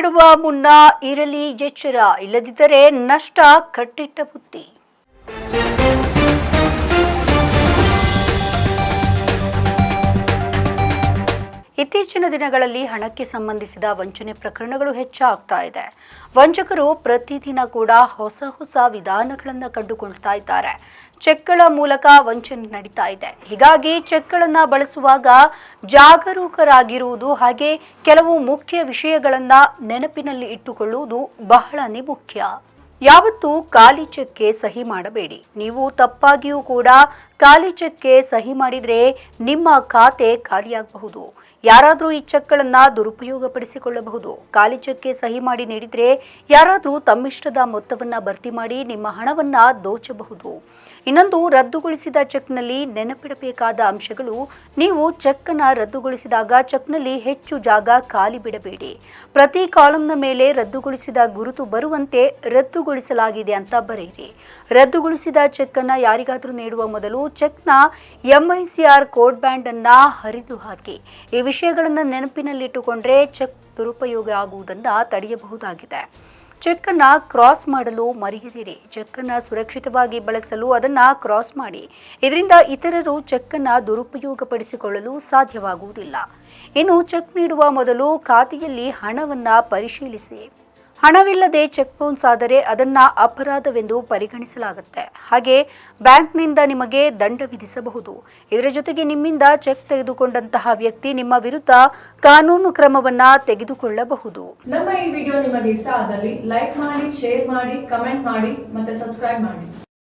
ನೀಡುವ ಮುನ್ನ ಇರಲಿ ಎಚ್ಚರ ಇಲ್ಲದಿದ್ದರೆ ನಷ್ಟ ಕಟ್ಟಿಟ್ಟ ಬುತ್ತಿ. ಇತ್ತೀಚಿನ ದಿನಗಳಲ್ಲಿ ಹಣಕ್ಕೆ ಸಂಬಂಧಿಸಿದ ವಂಚನೆ ಪ್ರಕರಣಗಳು ಹೆಚ್ಚಾಗ್ತಾ ಇದೆ. ವಂಚಕರು ಪ್ರತಿದಿನ ಕೂಡ ಹೊಸ ಹೊಸ ವಿಧಾನಗಳನ್ನು ಕಂಡುಕೊಳ್ತಾ ಇದ್ದಾರೆ. ಚೆಕ್ಗಳ ಮೂಲಕ ವಂಚನೆ ನಡೀತಾ ಇದೆ. ಹೀಗಾಗಿ ಚೆಕ್ಗಳನ್ನು ಬಳಸುವಾಗ ಜಾಗರೂಕರಾಗಿರುವುದು ಹಾಗೆ ಕೆಲವು ಮುಖ್ಯ ವಿಷಯಗಳನ್ನ ನೆನಪಿನಲ್ಲಿ ಇಟ್ಟುಕೊಳ್ಳುವುದು ಬಹಳನೇ ಮುಖ್ಯ. ಯಾವತ್ತೂ ಖಾಲಿ ಚೆಕ್ಗೆ ಸಹಿ ಮಾಡಬೇಡಿ. ನೀವು ತಪ್ಪಾಗಿಯೂ ಕೂಡ ಖಾಲಿ ಚೆಕ್ಗೆ ಸಹಿ ಮಾಡಿದರೆ ನಿಮ್ಮ ಖಾತೆ ಖಾಲಿಯಾಗಬಹುದು. ಯಾರಾದರೂ ಈ ಚೆಕ್ಗಳನ್ನು ದುರುಪಯೋಗಪಡಿಸಿಕೊಳ್ಳಬಹುದು. ಖಾಲಿ ಚೆಕ್ಗೆ ಸಹಿ ಮಾಡಿ ನೀಡಿದರೆ ಯಾರಾದರೂ ತಮ್ಮಿಷ್ಟದ ಮೊತ್ತವನ್ನು ಭರ್ತಿ ಮಾಡಿ ನಿಮ್ಮ ಹಣವನ್ನು ದೋಚಬಹುದು. ಇನ್ನೊಂದು, ರದ್ದುಗೊಳಿಸಿದ ಚೆಕ್ನಲ್ಲಿ ನೆನಪಿಡಬೇಕಾದ ಅಂಶಗಳು, ನೀವು ಚೆಕ್ಕನ್ನು ರದ್ದುಗೊಳಿಸಿದಾಗ ಚೆಕ್ನಲ್ಲಿ ಹೆಚ್ಚು ಜಾಗ ಖಾಲಿ ಬಿಡಬೇಡಿ. ಪ್ರತಿ ಕಾಲಂನ ಮೇಲೆ ರದ್ದುಗೊಳಿಸಿದ ಗುರುತು ಬರುವಂತೆ ರದ್ದುಗೊಳಿಸಲಾಗಿದೆ ಅಂತ ಬರೆಯಿರಿ. ರದ್ದುಗೊಳಿಸಿದ ಚೆಕ್ಕನ್ನು ಯಾರಿಗಾದರೂ ನೀಡುವ ಮೊದಲು ಚೆಕ್ನ ಎಂಐಸಿಆರ್ ಕೋಡ್ ಬ್ಯಾಂಡ್ ಅನ್ನ ಹರಿದು ಹಾಕಿ. ಈ ವಿಷಯಗಳನ್ನು ನೆನಪಿನಲ್ಲಿಟ್ಟುಕೊಂಡ್ರೆ ಚೆಕ್ ದುರುಪಯೋಗ ಆಗುವುದನ್ನು ತಡೆಯಬಹುದಾಗಿದೆ. ಚೆಕ್ ಅನ್ನ ಕ್ರಾಸ್ ಮಾಡಲು ಮರೆಯದಿರಿ. ಚೆಕ್ ಅನ್ನ ಸುರಕ್ಷಿತವಾಗಿ ಬಳಸಲು ಅದನ್ನ ಕ್ರಾಸ್ ಮಾಡಿ. ಇದರಿಂದ ಇತರರು ಚೆಕ್ ಅನ್ನ ದುರುಪಯೋಗಪಡಿಸಿಕೊಳ್ಳಲು ಸಾಧ್ಯವಾಗುವುದಿಲ್ಲ. ಇನ್ನು ಚೆಕ್ ನೀಡುವ ಮೊದಲು ಖಾತೆಯಲ್ಲಿ ಹಣವನ್ನ ಪರಿಶೀಲಿಸಿ. ಹಣವಿಲ್ಲದೆ ಚೆಕ್ ಬೌನ್ಸ್ ಆದರೆ ಅದನ್ನ ಅಪರಾಧವೆಂದು ಪರಿಗಣಿಸಲಾಗುತ್ತೆ. ಹಾಗೆ ಬ್ಯಾಂಕ್ನಿಂದ ನಿಮಗೆ ದಂಡ ವಿಧಿಸಬಹುದು. ಇದರ ಜೊತೆಗೆ ನಿಮ್ಮಿಂದ ಚೆಕ್ ತೆಗೆದುಕೊಂಡಂತಹ ವ್ಯಕ್ತಿ ನಿಮ್ಮ ವಿರುದ್ಧ ಕಾನೂನು ಕ್ರಮವನ್ನ ತೆಗೆದುಕೊಳ್ಳಬಹುದು. ನಮ್ಮ ಈ ವಿಡಿಯೋ ನಿಮಗೆ ಇಷ್ಟ ಆದಲ್ಲಿ ಲೈಕ್ ಮಾಡಿ, ಶೇರ್ ಮಾಡಿ, ಕಮೆಂಟ್ ಮಾಡಿ ಮತ್ತೆ ಸಬ್ಸ್ಕ್ರೈಬ್ ಮಾಡಿ.